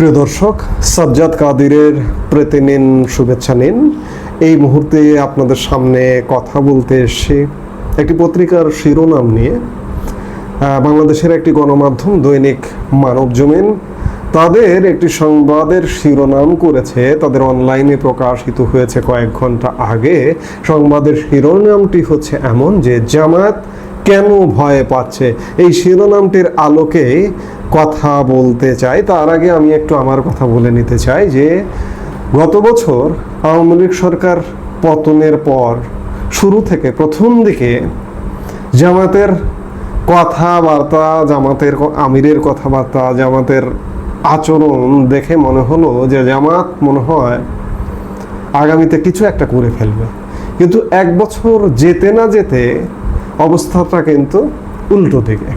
প্রিয় দর্শক, সাজ্জাদ কাদিরের প্রতি নিন, শুভেচ্ছা নিন। এই মুহূর্তে আপনাদের সামনে কথা বলতে এসে একটি পত্রিকার শিরোনাম নিয়ে। বাংলাদেশের একটি গণমাধ্যম দৈনিক মানব জমিন তাদের একটি সংবাদের শিরোনাম করেছে। তাদের অনলাইনে প্রকাশিত হয়েছে কয়েক ঘণ্টা আগে। সংবাদের শিরোনামটি হচ্ছে এমন যে জামাত কেন ভয় পাচ্ছে? এই শিরোনামটির আলোকে কথা বলতে চাই। তার আগে আমি একটু আমার কথা বলে নিতে চাই যে, গত বছর আওয়ামী লীগ সরকার পতনের পর শুরু থেকে প্রথম দিকে জামাতের কথাবার্তা, জামাতের আমিরের কথাবার্তা, জামাতের আচরণ দেখে মনে হলো যে জামাত মনে হয় আগামীতে কিছু একটা করে ফেলবে। কিন্তু এক বছর যেতে না যেতে অবস্থাটা কিন্তু উল্টো দিকে।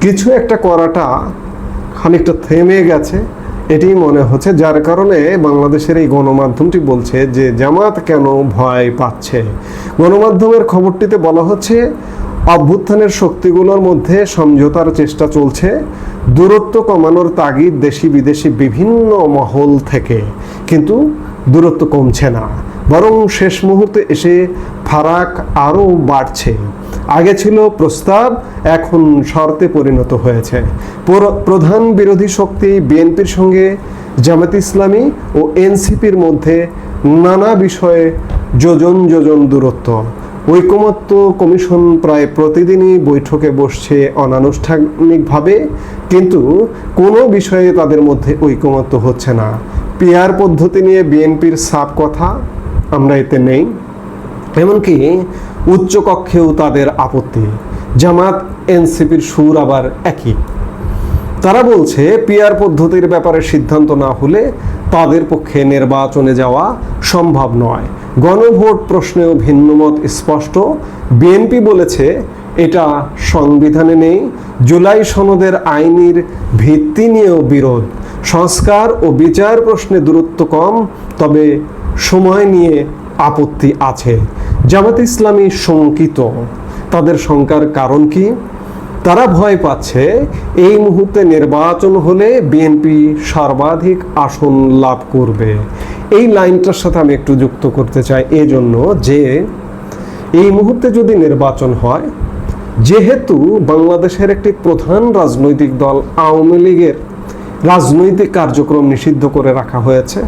কিছু একটা করাটা খানিকটা থেমে গেছে, এটি মনে হচ্ছে, যার কারণে বাংলাদেশের এই গণমাধ্যমটি বলছে যে জামাত কেন ভয় পাচ্ছে। গণমাধ্যমের খবরটিতে বলা হচ্ছে, অভ্যুত্থানের শক্তিগুলোর মধ্যে সমঝোতার চেষ্টা চলছে, দূরত্ব কমানোর তাগিদ দেশি বিদেশি বিভিন্ন মহল থেকে। কিন্তু দূরত্ব কমছে না। বরং শেষ মুহূর্তে এসে ফারাক আরও বাড়ছে। আগে ছিল প্রস্তাব, এখন শর্তে পরিণত হয়েছে। প্রধান বিরোধী শক্তি বিএনপির সঙ্গে, জামাত ইসলামী ও এনসিপির মধ্যে নানা বিষয়ে যোজন যোজন দূরত্ব। ঐকমত্য কমিশন প্রায় প্রতিদিনই বৈঠকে বসছে অনানুষ্ঠানিকভাবে, কিন্তু কোনো বিষয়ে তাদের মধ্যে ঐকমত্য হচ্ছে না। পিয়ার পদ্ধতি নিয়ে বিএনপির সাপ কথা আমরা এতে নেই। এমনকি উচ্চকক্ষেও তাদের আপত্তি। জামাত, এনসিপির সুর আবার একই। তারা বলছে পিয়ার পদ্ধতির ব্যাপারে সিদ্ধান্ত না হলে তাদের পক্ষে নির্বাচনে যাওয়া সম্ভব নয়। গণভোট প্রশ্নেও ভিন্নমত স্পষ্ট। বিএনপি বলেছে, এটা সংবিধানে নেই। জুলাই সনদের আইনের ভিত্তি নিয়েও বিরোধ। সংস্কার ও বিচার প্রশ্নে দূরত্ব কম, তবে সময় নিয়ে আপত্তি আছে। জামাত ইসলামী শঙ্কিত। তাদের শঙ্কার কারণ কি? তারা ভয় পাচ্ছে এই মুহূর্তে নির্বাচন হলে বিএনপি সর্বাধিক আসন লাভ করবে। এই লাইনটার সাথে আমি একটু যুক্ত করতে চাই এজন্য যে, এই মুহূর্তে যদি নির্বাচন হয়, যেহেতু বাংলাদেশের একটি প্রধান রাজনৈতিক দল আওয়ামী লীগের রাজনৈতিক কার্যক্রম নিষিদ্ধ করে রাখা হয়েছে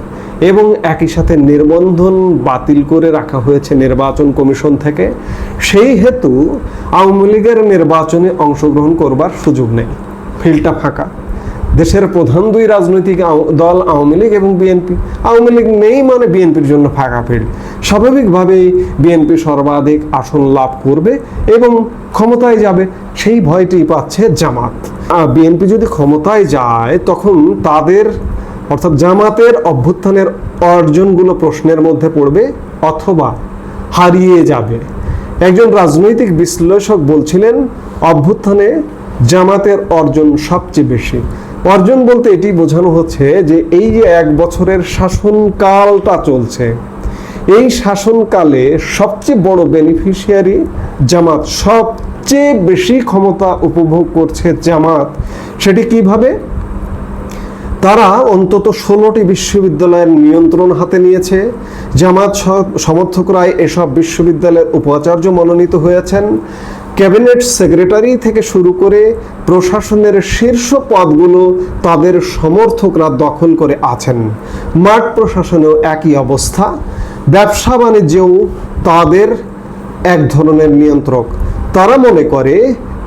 এবং একই সাথে নির্বন্ধন বাতিল করে রাখা হয়েছে নির্বাচন কমিশন থেকে। সেই হেতু আওয়ামী লীগের নির্বাচনে অংশগ্রহণ করবার সুযোগ নেই। ফিল্ডটা ফাঁকা। দেশের প্রধান দুই রাজনৈতিক দল আওয়ামী লীগ এবং বিএনপি। আওয়ামী লীগ নেই মানে বিএনপির জন্য ফাঁকা ফিল্ড। স্বাভাবিকভাবেই বিএনপি সর্বাধিক আসন লাভ করবে এবং ক্ষমতায় যাবে। সেই ভয়টি পাচ্ছে জামাত। বিএনপি যদি ক্ষমতায় যায়, তখন তাদের অর্থাৎ জামাতের অভ্যুত্থানের অর্জনগুলো প্রশ্নের মধ্যে পড়বে অথবা হারিয়ে যাবে। একজন রাজনৈতিক বিশ্লেষক বলছিলেন, অভ্যুত্থানে জামাতের অর্জন সবচেয়ে বেশি। অর্জন বলতে এটি বোঝানো হচ্ছে যে এই যে এক বছরের শাসনকালটা চলছে, এই শাসনকালে সবচেয়ে বড় বেনিফিশিয়ারি জামাত, সবচেয়ে বেশি ক্ষমতা উপভোগ করছে জামাত। সেটি কীভাবে? তারা অন্তত ষোলোটি বিশ্ববিদ্যালয়ের নিয়ন্ত্রণ হাতে নিয়েছে। জামাত সমর্থকরাই এসব বিশ্ববিদ্যালয়ের উপাচার্য মনোনীত হয়েছেন। ক্যাবিনেট সেক্রেটারি থেকে শুরু করে প্রশাসনের শীর্ষ পদগুলো তাদের সমর্থকরা দখল করে আছেন। মাঠ প্রশাসনেও একই অবস্থা। ব্যবসা বাণিজ্যেও তাদের এক ধরনের নিয়ন্ত্রক। তারা মনে করে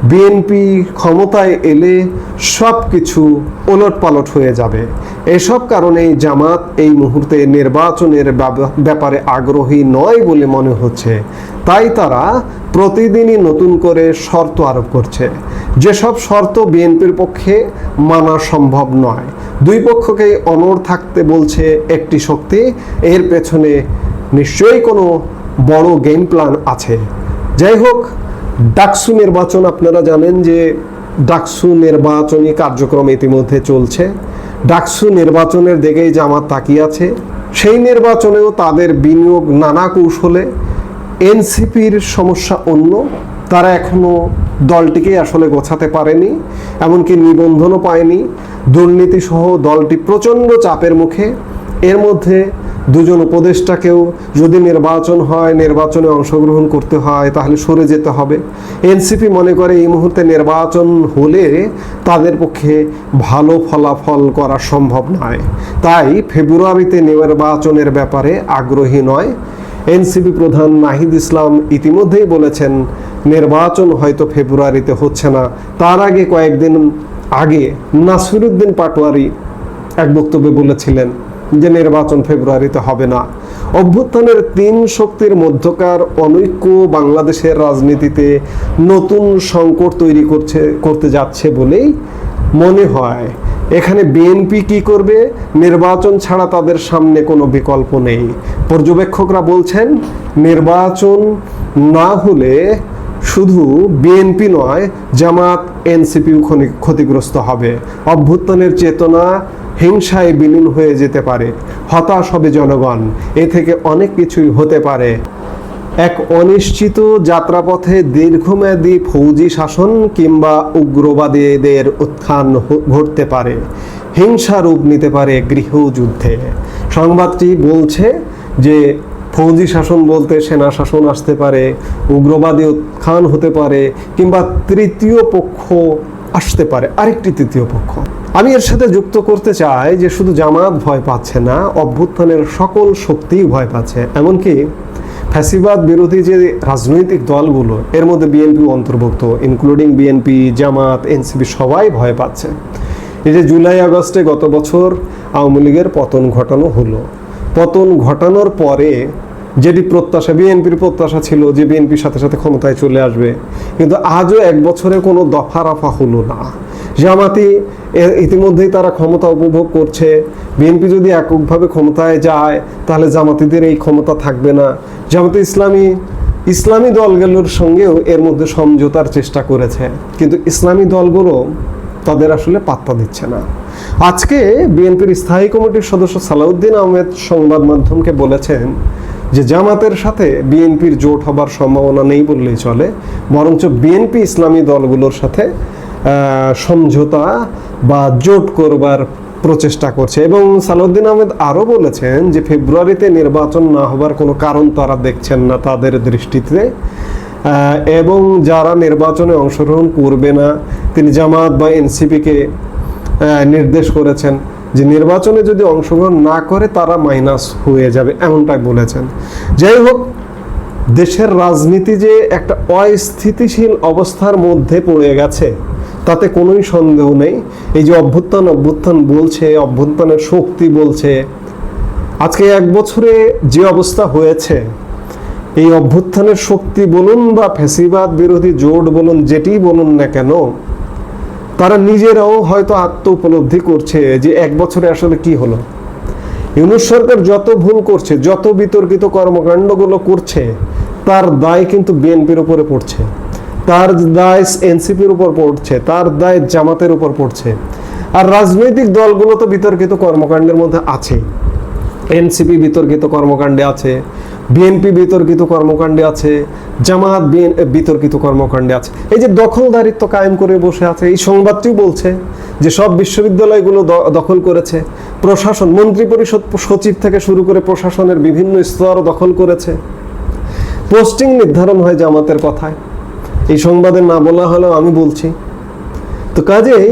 বিএনপি ক্ষমতায় এলে সব কিছু ওলট পালট হয়ে যাবে। এসব কারণেই জামাত এই মুহূর্তে নির্বাচনের ব্যাপারে আগ্রহী নয় বলে মনে হচ্ছে। তাই তারা প্রতিদিনই নতুন করে শর্ত আরোপ করছে। যেসব শর্ত বিএনপির পক্ষে মানা সম্ভব নয়। দুই পক্ষকেই অনড় থাকতে বলছে একটি শক্তি। এর পেছনে নিশ্চয়ই কোনো বড় গেম প্ল্যান আছে। যাই হোক ডাকসু নির্বাচন, আপনারা জানেন যে ডাকসু নির্বাচনী কার্যক্রম ইতিমধ্যে চলছে। ডাকসু নির্বাচনের দিকেই জামাত তাকিয়ে আছে। সেই নির্বাচনেও তাদের বিনিয়োগ নানা কৌশলে এনসিপির সমস্যা অন্য, তারা এখনও দলটিকে আসলে গোছাতে পারেনি, এমনকি নিবন্ধনও পায়নি। দুর্নীতি সহ দলটি প্রচণ্ড চাপের মুখে। এর মধ্যে দুজন উপদেষ্টাকেও যদি নির্বাচন হয়, নির্বাচনে অংশগ্রহণ করতে হয়, তাহলে সরে যেতে হবে। এনসিপি মনে করে এই মুহূর্তে নির্বাচন হলে তাদের পক্ষে ভালো ফলাফল করা সম্ভব নয়। তাই ফেব্রুয়ারিতে নির্বাচনের ব্যাপারে আগ্রহী নয়। এনসিপি প্রধান নাহিদ ইসলাম ইতিমধ্যেই বলেছেন, নির্বাচন হয়তো ফেব্রুয়ারিতে হচ্ছে না। তার আগে কয়েকদিন আগে নাসিরুদ্দিন পাটোয়ারি এক বক্তব্যে বলেছিলেন যে নির্বাচন ফেব্রুয়ারিতে হবে না। অভ্যুত্থানের তিন শক্তির মধ্যকার অনৈক্য বাংলাদেশের রাজনীতিতে নতুন সংকট তৈরি করছে, করতে যাচ্ছে বলেই মনে হয়। এখানে বিএনপি কি করবে? নির্বাচন ছাড়া তাদের সামনে কোনো বিকল্প নেই। পর্যবেক্ষকরা বলছেন, নির্বাচন না হলে শুধু বিএনপি নয়, জামাত এনসিপিও ক্ষতিগ্রস্ত হবে। অভ্যুত্থানের চেতনা হিংসায় বিলীন হয়ে যেতে পারে। হতাশ হবে জনগণ। এ থেকে অনেক কিছুই হতে পারে। এক অনিশ্চিত যাত্রাপথে দীর্ঘমেয়াদী ফৌজি শাসন কিংবা উগ্রবাদীদের উত্থান ঘটতে পারে। হিংসা রূপ নিতে পারে গৃহযুদ্ধে। সংবাদটি বলছে যে, ফৌজি শাসন বলতে সেনা শাসন আসতে পারে, উগ্রবাদী উত্থান হতে পারে কিংবা তৃতীয় পক্ষ আসতে পারে। আরেকটি তৃতীয় পক্ষ। আমি এর সাথে যুক্ত করতে চাই যে শুধু জামাত ভয় পাচ্ছে না, অভ্যুত্থানের সকল শক্তিই ভয় পাচ্ছে। এমনকি ফ্যাসিবাদ বিরোধী যে রাজনৈতিক দলগুলো, এর মধ্যে বিএনপি অন্তর্ভুক্ত ইনক্লুডিং বিএনপি, জামাত, এনসিপি, সবাই ভয় পাচ্ছে। এই যে জুলাই আগস্টে গত বছর আওয়ামী লীগের পতন ঘটানো হলো। পতন ঘটানোর পরে যেটি প্রত্যাশা, বিএনপির প্রত্যাশা ছিল যে বিএনপির সাথে সাথে ক্ষমতায় চলে আসবে কিন্তু আজও এক বছরে কোনো দফা রাফা হলো না। জামাতি ইতিমধ্যেই তারা ক্ষমতা উপভোগ করছে। বিএনপি যদি এককভাবে ক্ষমতায় যায়, তাহলে জামাতিদের এই ক্ষমতা থাকবে না। জামাতি ইসলামী ইসলামী দলগুলোর সঙ্গেও এর মধ্যে সমঝোতার চেষ্টা করেছে। কিন্তু ইসলামী দলগুলো তাদের আসলে পাত্তা দিচ্ছে না। আজকে বিএনপির স্থায়ী কমিটির সদস্য সালাউদ্দিন আহমেদ সংবাদ মাধ্যমকে বলেছেন যে জামাতের সাথে বিএনপির জোট হবার সম্ভাবনা নেই বললেই চলে, বরঞ্চ বিএনপি ইসলামী দলগুলোর সাথে সমঝোতা বা জোট করবার প্রচেষ্টা করছে। এবং সালাউদ্দিন আহমেদ আরও বলেছেন যে ফেব্রুয়ারিতে নির্বাচন না হবার কোনো কারণ তারা দেখছেন না তাদের দৃষ্টিতে। এবং যারা নির্বাচনে অংশগ্রহণ করবে না, তিনি জামাত বা এনসিপিকে নির্দেশ করেছেন। যে নির্বাচনে যদি অংশগ্রহণ না করে তারা মাইনাস হয়ে যাবে, এমনটাই বলেছেন। যাই হোক, দেশের রাজনীতি যে একটা অস্থিতিশীল অবস্থার মধ্যে পড়ে গেছে, তাতে কোনোই সন্দেহ নেই। এই যে অভ্যুত্থান অভ্যুত্থান বলছে, অভ্যুত্থানের শক্তি বলছে। আজকে এক বছরে যে অবস্থা হয়েছে, এই অভ্যুত্থানের শক্তি বলুন বা ফেসিবাদ বিরোধী জোট বলুন, যেটি বলুন না কেন তারা নিজেরাও হয়তো আত্ম উপলব্ধি করছে যে এক বছরে আসলে কি হলো। ইউনুস সরকার যত ভুল করছে, যত বিতর্কিত কর্মকাণ্ডগুলো করছে, তার দায় কিন্তু বিএনপির উপরে পড়ছে। তার দায় এনসিপির উপর পড়ছে, তার দায় জামাতের উপর পড়ছে। আর রাজনৈতিক দলগুলো তো বিতর্কিত কর্মকাণ্ডের মধ্যে আছে। এনসিপি বিতর্কিত কর্মকাণ্ডে আছে বিএনপি বিতর্কিত কর্মকাণ্ডে আছে জামাত বিতর্কিত কর্মকাণ্ডে আছে। এই যে দখলদারিত্ব কায়েম করে বসে আছে, এই সংবাদটিও বলছে যে সব বিশ্ববিদ্যালয়গুলো দখল করেছে। প্রশাসন মন্ত্রী পরিষদ সচিব থেকে শুরু করে প্রশাসনের বিভিন্ন স্তর দখল করেছে। পোস্টিং নির্ধারণ হয় জামাতের কথায়। এই সংবাদে না বলা হলেও আমি বলছি। তো কাজেই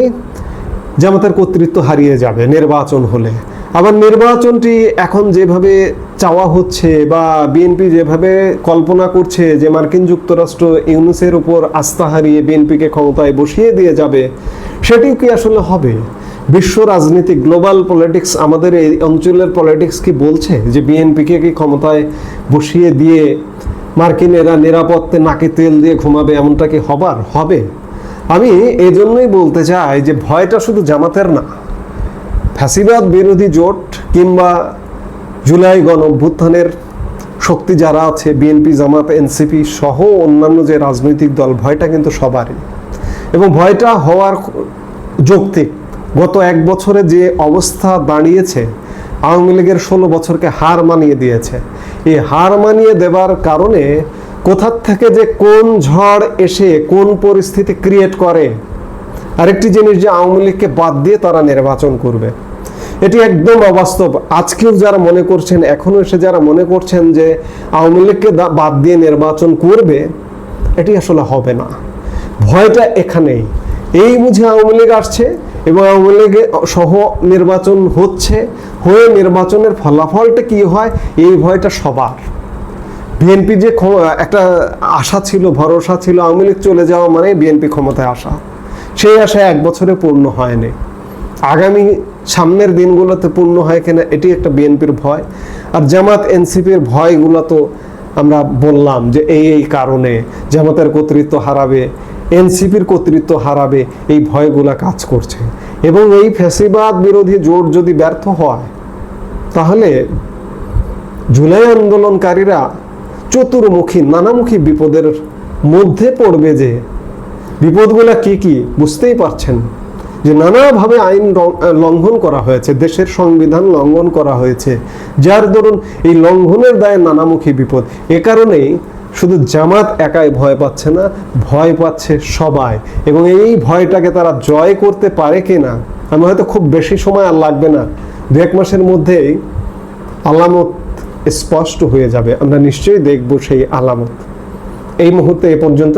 জামাতের কর্তৃত্ব হারিয়ে যাবে নির্বাচন হলে। আবার নির্বাচনটি এখন যেভাবে চাওয়া হচ্ছে বা বিএনপি যেভাবে কল্পনা করছে যে মার্কিন যুক্তরাষ্ট্র ইউনুসের উপর আস্থা হারিয়ে বিএনপিকে ক্ষমতায় বসিয়ে দিয়ে যাবে, সেটিও কি আসলে হবে? বিশ্ব রাজনীতি, গ্লোবাল পলিটিক্স, আমাদের এই অঞ্চলের পলিটিক্স কি বলছে যে বিএনপিকে কি ক্ষমতায় বসিয়ে দিয়ে মার্কিনেরা নিরাপত্তে নাকে তেল দিয়ে ঘুমাবে এমনটা কি হবার, হবে? আমি এই জন্যই বলতে চাই যে ভয়টা শুধু জামাতের না ফ্যাসিবাদ বিরোধী জোট কিংবা জুলাই গণ অভ্যুত্থানের শক্তি যারা আছে, বিএনপি, জামাত, এনসিপি সহ অন্যান্য যে রাজনৈতিক দল, ভয়টা কিন্তু সবারই। এবং ভয়টা হওয়ার যৌক্তিক গত এক বছরে যে অবস্থা দাঁড়িয়েছে, আওয়ামী লীগের ষোলো বছরকে হার মানিয়ে দিয়েছে। এই হার মানিয়ে দেবার কারণে কোথার থেকে যে কোন ঝড় এসে কোন পরিস্থিতি ক্রিয়েট করে আরেকটি জিনিস যে আওয়ামী লীগকে বাদ দিয়ে তারা নির্বাচন করবে। এটি একদম অবাস্তব। আজকেও যারা মনে করছেন, এখনও এসে যারা মনে করছেন যে আওয়ামী লীগকে বাদ দিয়ে নির্বাচন করবে, এটি আসলে হবে না। ভয়টা এখানেই। এই বুঝে আওয়ামী লীগ আসছে এবং আওয়ামী লীগে সহ নির্বাচন হচ্ছে, হয়ে নির্বাচনের ফলাফলটা কি হয়, এই ভয়টা সবার। বিএনপি যে একটা আশা ছিল, ভরসা ছিল, আওয়ামী লীগ চলে যাওয়া মানে বিএনপি ক্ষমতায় আসা। সেই আশা এক বছরে পূর্ণ হয়নি। আগামী সামনের দিনগুলোতে পূর্ণ হয় কিনা এটি একটা বিএনপির ভয়। আর জামাত এনসিপির ভয়গুলো তো আমরা বললাম যে এই এই কারণে জামাতের কর্তৃত্ব হারাবে, এনসিপির কর্তৃত্ব হারাবে, এই ভয়গুলা কাজ করছে। এবং এই ফ্যাসিবাদ বিরোধী জোট যদি ব্যর্থ হয়, তাহলে জুলাই আন্দোলনকারীরা চতুর্মুখী, নানামুখী বিপদের মধ্যে পড়বে যে বিপদগুলা কি কি বুঝতেই পারছেন যে নানাভাবে আইন লঙ্ঘন করা হয়েছে, দেশের সংবিধান লঙ্ঘন করা হয়েছে। যার দরুন এই লঙ্ঘনের দায়ে নানামুখী বিপদ। এ কারণেই শুধু জামাত একাই ভয় পাচ্ছে না, ভয় পাচ্ছে সবাই। এবং এই ভয়টাকে তারা জয় করতে পারে কিনা, আমি হয়তো খুব বেশি সময় আর লাগবে না। দু এক মাসের মধ্যেই আলামত স্পষ্ট হয়ে যাবে। আমরা নিশ্চয়ই দেখব সেই আলামত। এই মুহূর্তে এ পর্যন্ত